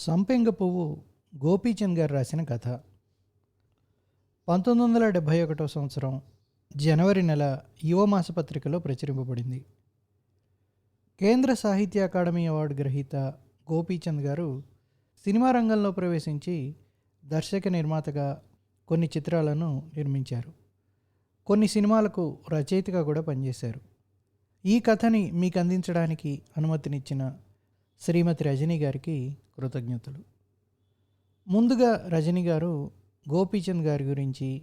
సంపెంగ పువ్వు గోపీచంద్ గారు రాసిన కథ. పంతొమ్మిది వందల డెబ్భై ఒకటో సంవత్సరం జనవరి నెల యువ మాసపత్రికలో ప్రచురింపబడింది. కేంద్ర సాహిత్య అకాడమీ అవార్డు గ్రహీత గోపీచంద్ గారు సినిమా రంగంలో ప్రవేశించి దర్శక నిర్మాతగా కొన్ని చిత్రాలను నిర్మించారు. కొన్ని సినిమాలకు రచయితగా కూడా పనిచేశారు. ఈ కథని మీకు అందించడానికి అనుమతినిచ్చిన శ్రీమతి రజనీ గారికి కృతజ్ఞతలు. ముందుగా రజనీ గారు గోపీచంద్ గారి గురించి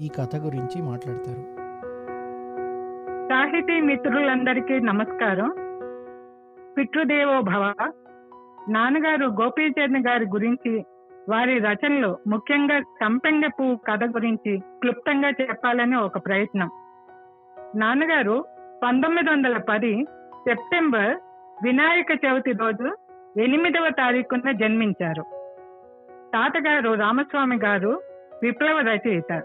ఈ కథ గురించి మాట్లాడతారు. సాహితీ మిత్రులందరికీ నమస్కారం. పితృదేవో భవ. నాన్నగారు గోపీచంద్ గారి గురించి వారి రచనలు ముఖ్యంగా సంపెంగ పువ్వు కథ గురించి క్లుప్తంగా చెప్పాలని ఒక ప్రయత్నం. నాన్నగారు పంతొమ్మిది వందల పది సెప్టెంబర్ వినాయక చవితి రోజు ఎనిమిదవ తారీఖున జన్మించారు. తాతగారు రామస్వామి గారు విప్లవ రచయిత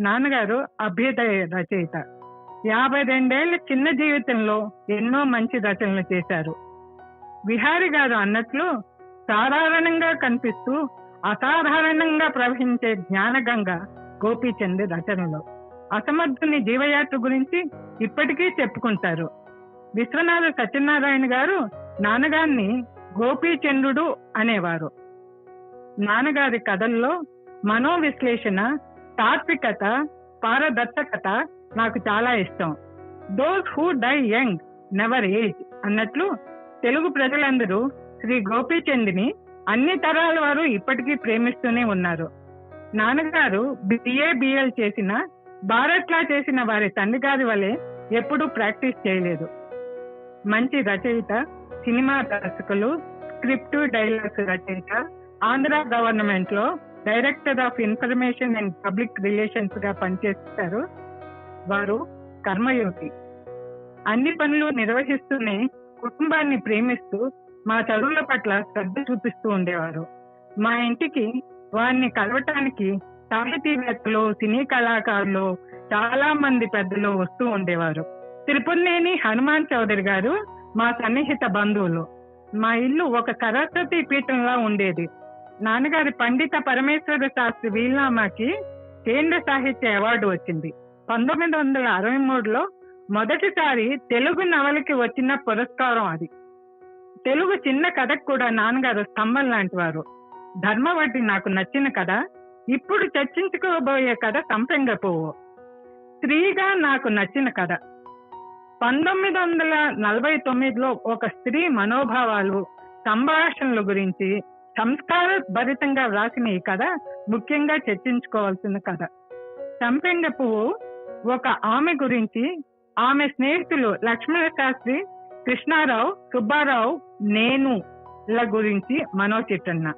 నాన్నగారు అభ్యుదయ రచయిత. యాభై రెండేళ్ళ చిన్న జీవితంలో ఎన్నో మంచి రచనలు చేశారు. విహారి గారు అన్నట్లు సాధారణంగా కనిపిస్తూ అసాధారణంగా ప్రవహించే జ్ఞానగంగ గోపీచంద్ రచనలు. అసమర్థుని జీవయాత్ర గురించి ఇప్పటికీ చెప్పుకుంటారు. విశ్వనాథ సత్యనారాయణ గారు నాన్నగారిని గోపీచంద్రుడు అనేవారు. నాన్నగారి కథల్లో మనోవిశ్లేషణ తాత్వికత పారదర్శకత నాకు చాలా ఇష్టం. Those who die young never age అన్నట్లు తెలుగు ప్రజలందరూ శ్రీ గోపీచంద్ని అన్ని తరాల వారు ఇప్పటికీ ప్రేమిస్తూనే ఉన్నారు. నాన్నగారు బిఏ బిఎల్ చేసిన భారత్లా చేసిన వారి తండ్రి గారి వలె ఎప్పుడూ ప్రాక్టీస్ చేయలేదు. మంచి రచయిత సినిమా దర్శకులు స్క్రిప్ట్ డైలాగ్స్ రచయిత ఆంధ్ర గవర్నమెంట్లో director of information and public రిలేషన్స్గా పనిచేస్తారు వారు కర్మయోగి. అన్ని పనులు నిర్వహిస్తూనే కుటుంబాన్ని ప్రేమిస్తూ మా చదువుల పట్ల శ్రద్ధ చూపిస్తూ ఉండేవారు. మా ఇంటికి వారిని కలవటానికి సాహితీవేత్తలు సినీ కళాకారులు చాలా మంది పెద్దలు వస్తూ ఉండేవారు. తిరుపతినేని హనుమాన్ చౌదరి గారు మా సన్నిహిత బంధువులు. మా ఇల్లు ఒక సరస్వతి పీఠంలా ఉండేది. నాన్నగారి పండిత పరమేశ్వర శాస్త్రి వీల్నామాకి కేంద్ర సాహిత్య అవార్డు వచ్చింది. పంతొమ్మిది వందల అరవై మూడులో మొదటిసారి తెలుగు నవలకి వచ్చిన పురస్కారం అది. తెలుగు చిన్న కథకు కూడా నాన్నగారు స్తంభం లాంటి వారు. ధర్మవడ్డి నాకు నచ్చిన కథ ఇప్పుడు చర్చించుకోబోయే కథ సంపెంగ పువ్వు. స్త్రీగా నాకు నచ్చిన కథ. పంతొమ్మిది వందల నలభై తొమ్మిదిలో ఒక స్త్రీ మనోభావాలు సంభాషణల గురించి సంస్కార భరితంగా వ్రాసిన ఈ కథ ముఖ్యంగా చర్చించుకోవాల్సిన కథ. చంపెంగ పువ్వు ఒక ఆమె గురించి ఆమె స్నేహితులు లక్ష్మణ శాస్త్రి కృష్ణారావు సుబ్బారావు నేను ల గురించి మనోచిట్టన్న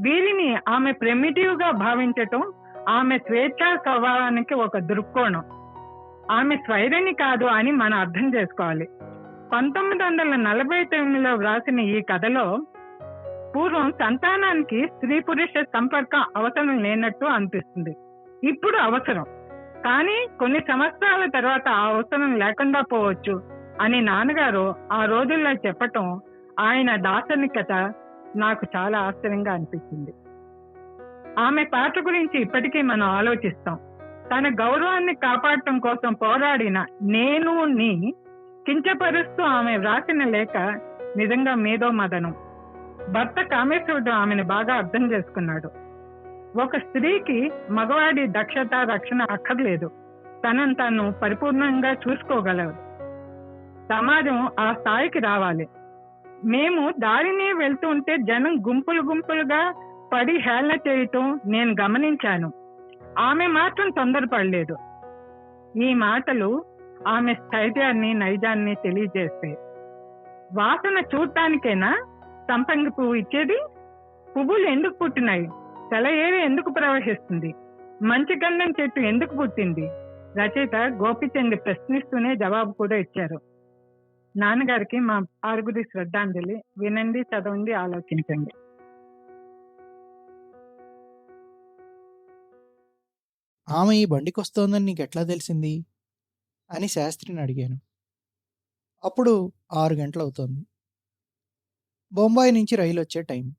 వీరిని ఆమె ప్రెమిటివ్గా భావించటం ఆమె స్వేచ్ఛా స్వభావానికి ఒక దృక్కోణం. ఆమె స్వైరణి కాదు అని మనం అర్థం చేసుకోవాలి. పంతొమ్మిది వందల నలభై తొమ్మిదిలో వ్రాసిన ఈ కథలో పూర్వం సంతానానికి స్త్రీ పురుష సంపర్కం అవసరం లేనట్టు అనిపిస్తుంది. ఇప్పుడు అవసరం. కానీ కొన్ని సంవత్సరాల తర్వాత ఆ అవసరం లేకుండా పోవచ్చు అని నాన్నగారు ఆ రోజుల్లో చెప్పటం ఆయన దార్శనికత నాకు చాలా ఆశ్చర్యంగా అనిపించింది ఆమె పాత్ర గురించి ఇప్పటికీ మనం ఆలోచిస్తాం. తన గౌరవాన్ని కాపాడటం కోసం పోరాడిన నేను నీ కించపరుస్తూ ఆమె వ్రాసిన లేఖ నిజంగా మేధో మదనం. భర్త కామేశ్వరుడు ఆమెను బాగా అర్థం చేసుకున్నాడు. ఒక స్త్రీకి మగవాడి దక్షత రక్షణ అక్కర్లేదు. తనను తను పరిపూర్ణంగా చూసుకోగలదు సమాజం ఆ స్థాయికి రావాలి. మేము దారినే వెళ్తుంటే జనం గుంపులు గుంపులుగా పడి హేళన చేయటం నేను గమనించాను. ఆమె మాత్రం తొందరపడలేదు. ఈ మాటలు ఆమె స్థైర్యాన్ని నైజాన్ని తెలియజేస్తాయి వాసన చూడటానికైనా సంపంగి పువ్వు ఇచ్చేది? పువ్వులు ఎందుకు పుట్టినాయి? సెలయేరు ఎందుకు ప్రవహిస్తుంది? మంచి గంధం చెట్టు ఎందుకు పుట్టింది? రచయిత గోపిచంద్ ప్రశ్నిస్తూనే జవాబు కూడా ఇచ్చారు. నాన్నగారికి మా ఆరుగురి శ్రద్ధాంజలి వినండి చదవండి ఆలోచించండి. ఆమె ఈ బండికి వస్తోందని నీకు ఎట్లా తెలిసింది? అని శాస్త్రిని అడిగాను. అప్పుడు ఆరు గంటలు అవుతోంది బొంబాయి నుంచి రైలు వచ్చే టైం.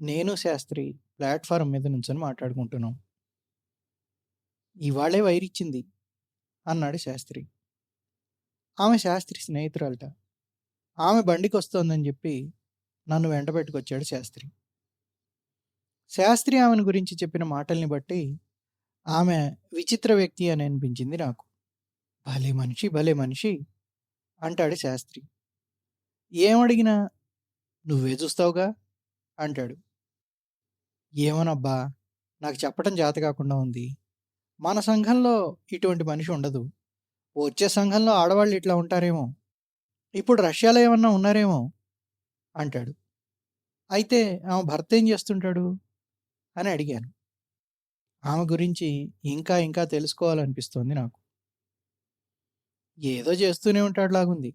నేను శాస్త్రి ప్లాట్ఫారం మీద నుంచొని మాట్లాడుకుంటున్నాం. ఇవాళే వైరిచ్చింది అన్నాడు శాస్త్రి. ఆమె శాస్త్రి స్నేహితురాలట. ఆమె బండికి వస్తోందని చెప్పి నన్ను వెంట పెట్టుకొచ్చాడు శాస్త్రి. శాస్త్రి ఆమెను గురించి చెప్పిన మాటల్ని బట్టి ఆమె విచిత్ర వ్యక్తి అని అనిపించింది నాకు. భలే మనిషి భలే మనిషి అంటాడు శాస్త్రి. ఏమడిగినా నువ్వే చూస్తావుగా అంటాడు. ఏమోనబ్బా నాకు చెప్పడం జాత కాకుండా ఉంది. మన సంఘంలో ఇటువంటి మనిషి ఉండదు. వచ్చే సంఘంలో ఆడవాళ్ళు ఇట్లా ఉంటారేమో. ఇప్పుడు రష్యాలో ఏమన్నా ఉన్నారేమో అంటాడు. అయితే ఆమె భర్త ఏం చేస్తుంటాడు? అని అడిగాను. ఆమె గురించి ఇంకా ఇంకా తెలుసుకోవాలనిపిస్తోంది నాకు. ఏదో చేస్తూనే ఉంటాడు లాగుంది.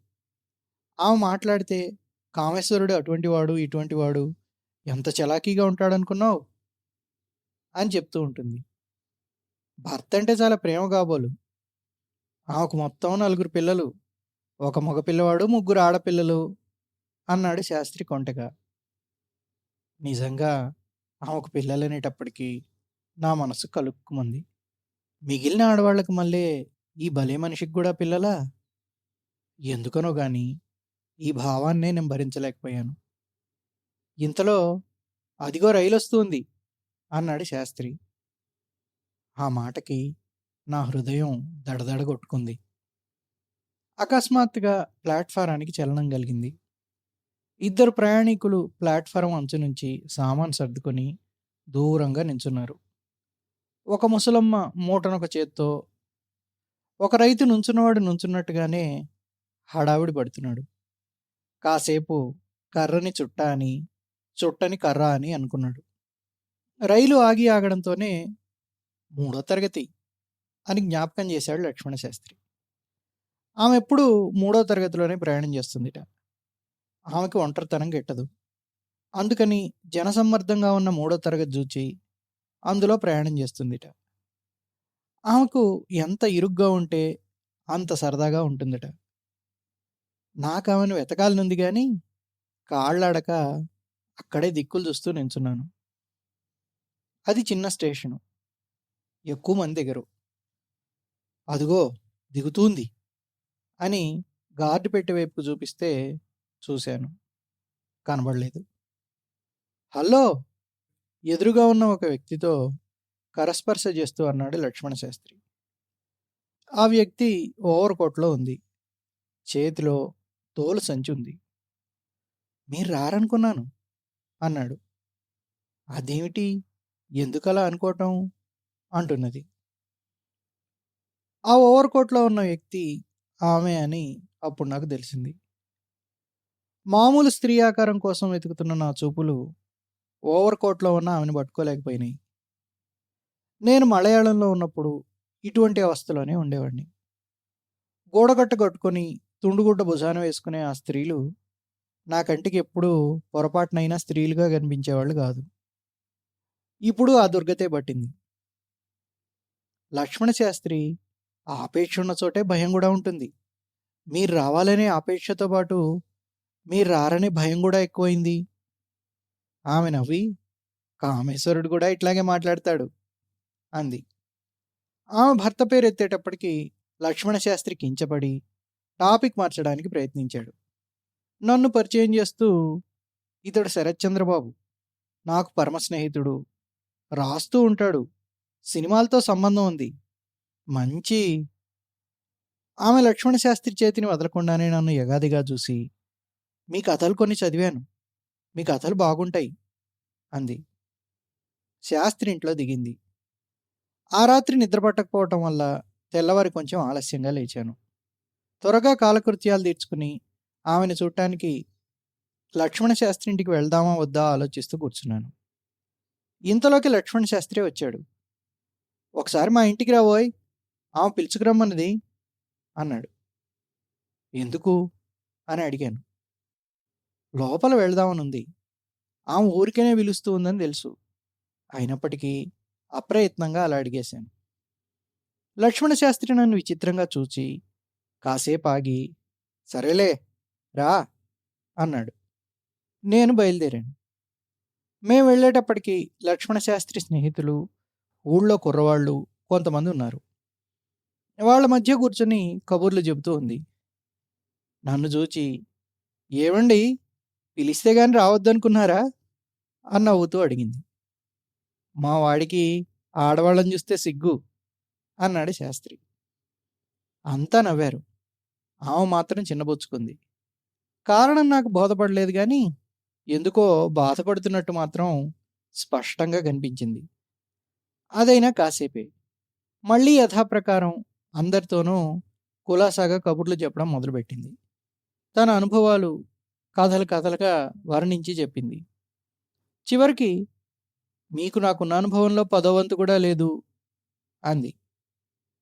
ఆమె మాట్లాడితే కామేశ్వరుడు అటువంటి వాడు ఇటువంటి వాడు ఎంత చలాకీగా ఉంటాడనుకున్నావు? అని చెప్తూ ఉంటుంది. భర్త అంటే చాలా ప్రేమ కాబోలు ఆమెకు మొత్తం నలుగురు పిల్లలు ఒక మగ పిల్లవాడు ముగ్గురు ఆడపిల్లలు అన్నాడు శాస్త్రి కొంటగా. నిజంగా ఆమెకు పిల్లలనేటప్పటికీ నా మనసు కలుక్కుమంది. మిగిలిన ఆడవాళ్ళకి మళ్ళీ ఈ భలే మనిషికి కూడా పిల్లలా? ఎందుకనో గాని ఈ భావాన్నే నేను భరించలేకపోయాను. ఇంతలో అదిగో రైలు వస్తుంది అన్నాడు శాస్త్రి. ఆ మాటకి నా హృదయం దడదడ కొట్టుకుంది. అకస్మాత్తుగా ప్లాట్ఫారానికి చలనం కలిగింది. ఇద్దరు ప్రయాణికులు ప్లాట్ఫారం అంచు నుంచి సామాన్ సర్దుకొని దూరంగా నించున్నారు. ఒక ముసలమ్మ మూటనొక చేత్తో ఒక రైతు నుంచున్నవాడు నుంచున్నట్టుగానే హడావిడి పడుతున్నాడు. కాసేపు కర్రని చుట్ట అని చుట్టని కర్ర అని అనుకున్నాడు. రైలు ఆగి ఆగడంతోనే మూడో తరగతి అని జ్ఞాపకం చేశాడు లక్ష్మణ శాస్త్రి. ఆమె ఎప్పుడు మూడో తరగతిలోనే ప్రయాణం చేస్తుందిట. ఆమెకు ఒంటరితనం గిట్టదు. అందుకని జనసమ్మర్దంగా ఉన్న మూడో తరగతి చూచి అందులో ప్రయాణం చేస్తుందిట. ఆమెకు ఎంత ఇరుగ్గా ఉంటే అంత సరదాగా ఉంటుందట. నాకు ఆమెను వెతకాలనుంది కానీ కాళ్ళాడక అక్కడే దిక్కులు చూస్తూ నించున్నాను. అది చిన్న స్టేషను. ఎక్కువ మంది దిగరు. అదిగో దిగుతుంది అని గార్డు పెట్టే వైపుకు చూపిస్తే చూశాను. కనబడలేదు. హలో! ఎదురుగా ఉన్న ఒక వ్యక్తితో కరస్పర్శ చేస్తూ అన్నాడు లక్ష్మణ శాస్త్రి. ఆ వ్యక్తి ఓవర్ కోట్లో ఉంది. చేతిలో తోలు సంచి ఉంది. మీరు రారనుకున్నాను అన్నాడు. అదేమిటి? ఎందుకలా అనుకోవటం? అంటున్నది. ఆ ఓవర్ కోట్లో ఉన్న వ్యక్తి ఆమె అని అప్పుడు నాకు తెలిసింది. మామూలు స్త్రీ ఆకారం కోసం వెతుకుతున్న నా చూపులు ఓవర్ కోట్లో ఉన్న ఆమెను పట్టుకోలేకపోయినాయి. నేను మలయాళంలో ఉన్నప్పుడు ఇటువంటి అవస్థలోనే ఉండేవాడిని. గోడగట్ట కట్టుకొని తుండుగుడ్డ భుజాన వేసుకునే ఆ స్త్రీలు నా కంటికి ఎప్పుడూ పొరపాటునైనా స్త్రీలుగా కనిపించేవాళ్ళు కాదు. ఇప్పుడు ఆ దుర్గతే పట్టింది. లక్ష్మణ శాస్త్రి ఆపేక్ష ఉన్న చోటే భయం కూడా ఉంటుంది. మీరు రావాలనే ఆపేక్షతో పాటు మీరు రారనే భయం కూడా ఎక్కువైంది. ఆమె నవ్వి కామేశ్వరుడు కూడా ఇట్లాగే మాట్లాడతాడు అంది. ఆమె భర్త పేరు ఎత్తేటప్పటికి లక్ష్మణ శాస్త్రి కించపడి టాపిక్ మార్చడానికి ప్రయత్నించాడు. నన్ను పరిచయం చేస్తూ ఇతడు శరత్చంద్రబాబు. నాకు పరమ స్నేహితుడు రాస్తూ ఉంటాడు. సినిమాలతో సంబంధం ఉంది. మంచి ఆమె లక్ష్మణ శాస్త్రి చేతిని వదలకుండానే నన్ను యగాదిగా చూసి మీ కథలు కొన్ని చదివాను. మీ కథలు బాగుంటాయి అంది. శాస్త్రి ఇంట్లో దిగింది. ఆ రాత్రి నిద్ర పట్టకపోవటం వల్ల తెల్లవారి కొంచెం ఆలస్యంగా లేచాను. త్వరగా కాలకృత్యాలు తీర్చుకుని ఆమెను చూడటానికి లక్ష్మణ శాస్త్రి ఇంటికి వెళ్దామా వద్దా ఆలోచిస్తూ కూర్చున్నాను. ఇంతలోకి లక్ష్మణ శాస్త్రి వచ్చాడు. ఒకసారి మా ఇంటికి రాబోయ్ ఆమె పిలుచుకురమ్మన్నది అన్నాడు. ఎందుకు? అని అడిగాను. లోపల వెళ్దామనుంది. ఆమె ఊరికేనే పిలుస్తూ ఉందని తెలుసు. అయినప్పటికీ అప్రయత్నంగా అలా అడిగేశాను. లక్ష్మణ శాస్త్రి నన్ను విచిత్రంగా చూచి కాసేపు ఆగి సరేలే రా అన్నాడు. నేను బయలుదేరాను. మేము వెళ్ళేటప్పటికి లక్ష్మణశాస్త్రి స్నేహితులు ఊళ్ళో కుర్రవాళ్ళు కొంతమంది ఉన్నారు. వాళ్ళ మధ్య కూర్చొని కబుర్లు చెబుతూ ఉంది. నన్ను చూచి ఏమండి పిలిస్తే గాని రావద్దనుకున్నారా? అని నవ్వుతూ అడిగింది. మా వాడికి ఆడవాళ్ళని చూస్తే సిగ్గు అన్నాడు శాస్త్రి. అంతా నవ్వారు. ఆమె మాత్రం చిన్నబుచ్చుకుంది. కారణం నాకు బోధపడలేదు కానీ ఎందుకో బాధపడుతున్నట్టు మాత్రం స్పష్టంగా కనిపించింది. అదైనా కాసేపే. మళ్ళీ యథాప్రకారం అందరితోనూ కులాసాగా కబుర్లు చెప్పడం మొదలుపెట్టింది. తన అనుభవాలు కథలు కథలుగా వర్ణించి చెప్పింది. చివరికి మీకు నాకున్న అనుభవంలో పదోవంతు కూడా లేదు అంది.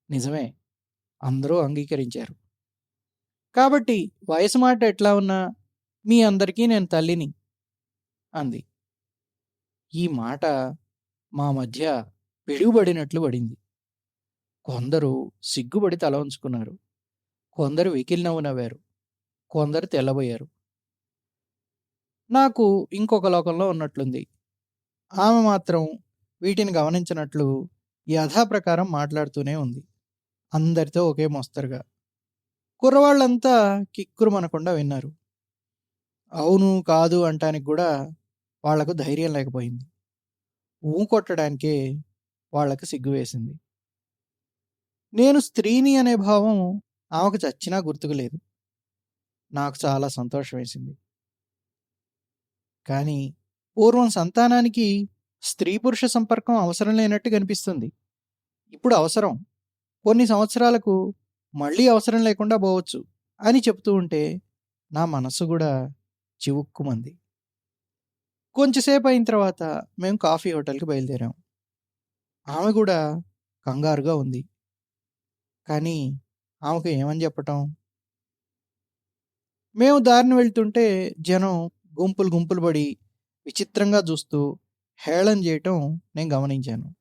నిజమే అందరూ అంగీకరించారు. కాబట్టి వయసు మాట ఎట్లా ఉన్నా మీ అందరికీ నేను తల్లిని అంది. ఈ మాట మా మధ్య పిడుగుబడినట్లు పడింది. కొందరు సిగ్గుపడి తల ఉంచుకున్నారు కొందరు వెకిలినవ్వు నవ్వారు. కొందరు తెల్లబోయారు. నాకు ఇంకొక లోకంలో ఉన్నట్లుంది. ఆమె మాత్రం వీటిని గమనించినట్లు యథాప్రకారం మాట్లాడుతూనే ఉంది. అందరితో ఒకే మోస్తరుగా. కుర్రవాళ్ళంతా కిక్కురుమనకుండా విన్నారు. అవును కాదు అంటానికి కూడా వాళ్ళకు ధైర్యం లేకపోయింది. ఊ కొట్టడానికే వాళ్ళకు సిగ్గు వేసింది. నేను స్త్రీని అనే భావం ఆమెకు చచ్చినా గుర్తుకు లేదు. నాకు చాలా సంతోషం వేసింది. కానీ పూర్వం సంతానానికి స్త్రీ పురుష సంపర్కం అవసరం లేనట్టు కనిపిస్తుంది. ఇప్పుడు అవసరం. కొన్ని సంవత్సరాలకు మళ్ళీ అవసరం లేకుండా పోవచ్చు అని చెప్తూ ఉంటే నా మనసు కూడా చివుక్కుమంది. కొంచెంసేపు అయిన తర్వాత మేము కాఫీ హోటల్కి బయలుదేరాం. ఆమె కూడా కంగారుగా ఉంది. కానీ ఆమెకు ఏమని చెప్పటం? మేము దారిని వెళ్తుంటే జనం గుంపులు గుంపులు పడి విచిత్రంగా చూస్తూ హేళన చేయటం నేను గమనించాను.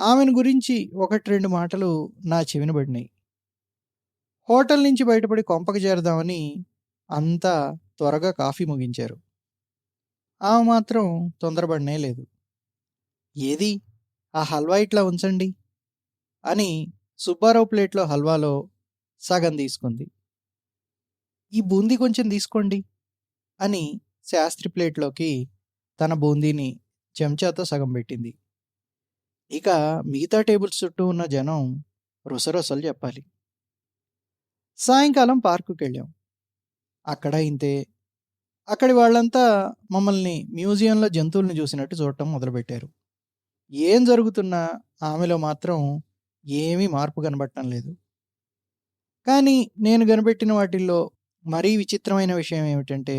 ఆమెను గురించి ఒకటి రెండు మాటలు నా చెవిన పడినాయి. హోటల్ నుంచి బయటపడి కొంపకి చేరదామని అంతా త్వరగా కాఫీ ముగించారు. ఆమె మాత్రం తొందరపడనే లేదు. ఏది? ఆ హల్వా ఇట్లా ఉంచండి అని సుబ్బారావు ప్లేట్లో హల్వాలో సగం తీసుకుంది. ఈ బూందీ కొంచెం తీసుకోండి అని శాస్త్రి ప్లేట్లోకి తన బూందీని చెంచాతో సగం పెట్టింది. ఇక మిగతా టేబుల్స్ చుట్టూ ఉన్న జనం రుసరుసలు చెప్పాలి. సాయంకాలం పార్కుకి వెళ్ళాం అక్కడ ఇంతే. అక్కడి వాళ్ళంతా మమ్మల్ని మ్యూజియంలో జంతువుల్ని చూసినట్టు చూడటం మొదలుపెట్టారు. ఏం జరుగుతున్నా ఆమెలో మాత్రం ఏమీ మార్పు కనబడటం లేదు. కానీ నేను కనిపెట్టిన వాటిల్లో మరీ విచిత్రమైన విషయం ఏమిటంటే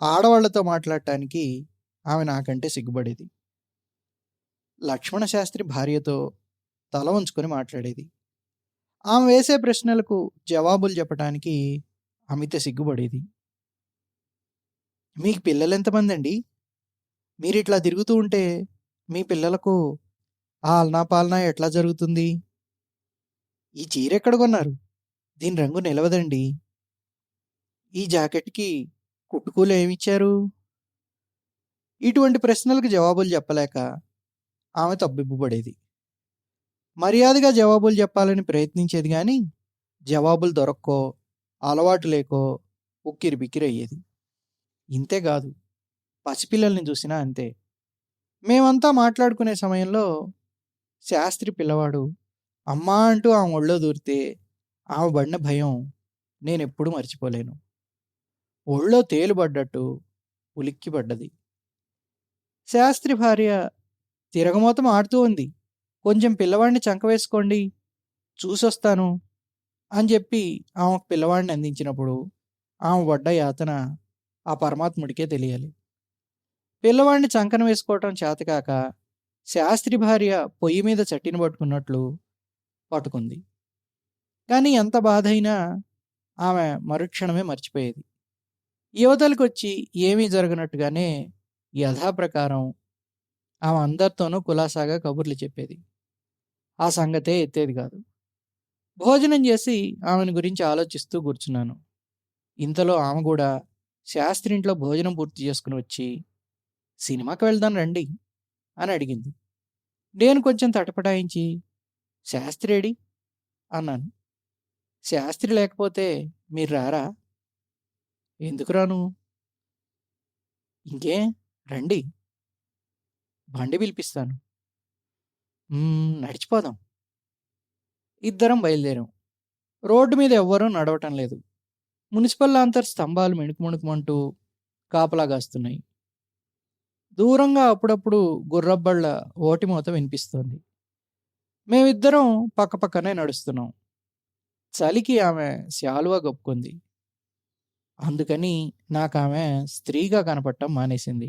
ఆడవాళ్ళతో మాట్లాడటానికి ఆమె నాకంటే సిగ్గుపడేది. లక్ష్మణ శాస్త్రి భార్యతో తల ఉంచుకొని మాట్లాడేది. ఆమె వేసే ప్రశ్నలకు జవాబులు చెప్పడానికి అమిత సిగ్గుపడేది. మీకు పిల్లలు ఎంతమంది అండి మీరు ఇట్లా తిరుగుతూ ఉంటే మీ పిల్లలకు ఆలనా పాలనా ఎట్లా జరుగుతుంది? ఈ చీర ఎక్కడ కొన్నారు? దీని రంగు నిలవదండి. ఈ జాకెట్కి కుట్టుకూలు ఏమిచ్చారు ఇటువంటి ప్రశ్నలకు జవాబులు చెప్పలేక ఆమె తబ్బిబ్బుపడేది మర్యాదగా జవాబులు చెప్పాలని ప్రయత్నించేది కానీ జవాబులు దొరక్కో అలవాటు లేకో ఉక్కిరి బిక్కిరి అయ్యేది. ఇంతేకాదు పసిపిల్లల్ని చూసినా అంతే. మేమంతా మాట్లాడుకునే సమయంలో శాస్త్రి పిల్లవాడు అమ్మా అంటూ ఆమె ఒళ్ళో దూరితే ఆమె పడిన భయం నేను ఎప్పుడూ మర్చిపోలేను. ఒళ్ళో తేలుబడ్డట్టు ఉలిక్కిపడ్డది శాస్త్రి భార్య తిరగమోతం ఆడుతూ ఉంది. కొంచెం పిల్లవాడిని చంకవేసుకోండి చూసొస్తాను అని చెప్పి ఆమె పిల్లవాడిని అందించినప్పుడు ఆమె పడ్డ యాతన ఆ పరమాత్ముడికే తెలియాలి. పిల్లవాడిని చంకన వేసుకోవటం చేతకాక శాస్త్రి భార్య పొయ్యి మీద చట్టిని పట్టుకున్నట్లు పట్టుకుంది. కానీ ఎంత బాధ అయినా ఆమె మరుక్షణమే మర్చిపోయేది. యువతలకు వచ్చి ఏమీ జరగనట్టుగానే యథాప్రకారం ఆమె అందరితోనూ కులాసాగా కబుర్లు చెప్పేది. ఆ సంగతే ఎత్తేది కాదు. భోజనం చేసి ఆమెను గురించి ఆలోచిస్తూ కూర్చున్నాను. ఇంతలో ఆమె కూడా శాస్త్రి ఇంట్లో భోజనం పూర్తి చేసుకుని వచ్చి సినిమాకి వెళ్దాం రండి అని అడిగింది. నేను కొంచెం తటపటాయించి శాస్త్రేడి అన్నాను. శాస్త్రి లేకపోతే మీరు రారా? ఎందుకు రాను? ఇంకే? రండి. బండి పిలిపిస్తాను. నడిచిపోదాం. ఇద్దరం బయలుదేరాం. రోడ్డు మీద ఎవ్వరూ నడవటం లేదు. మున్సిపల్ లాంతర్ స్తంభాలు మిణుకు మిణుకుమంటూ కాపలా కాస్తున్నాయి. దూరంగా అప్పుడప్పుడు గుర్రబ్బళ్ళ ఓటిమూత వినిపిస్తోంది. మేమిద్దరం పక్కపక్కనే నడుస్తున్నాం. చలికి ఆమె శాలువా గొప్పుకుంది అందుకని నాకు ఆమె స్త్రీగా కనపడటం మానేసింది.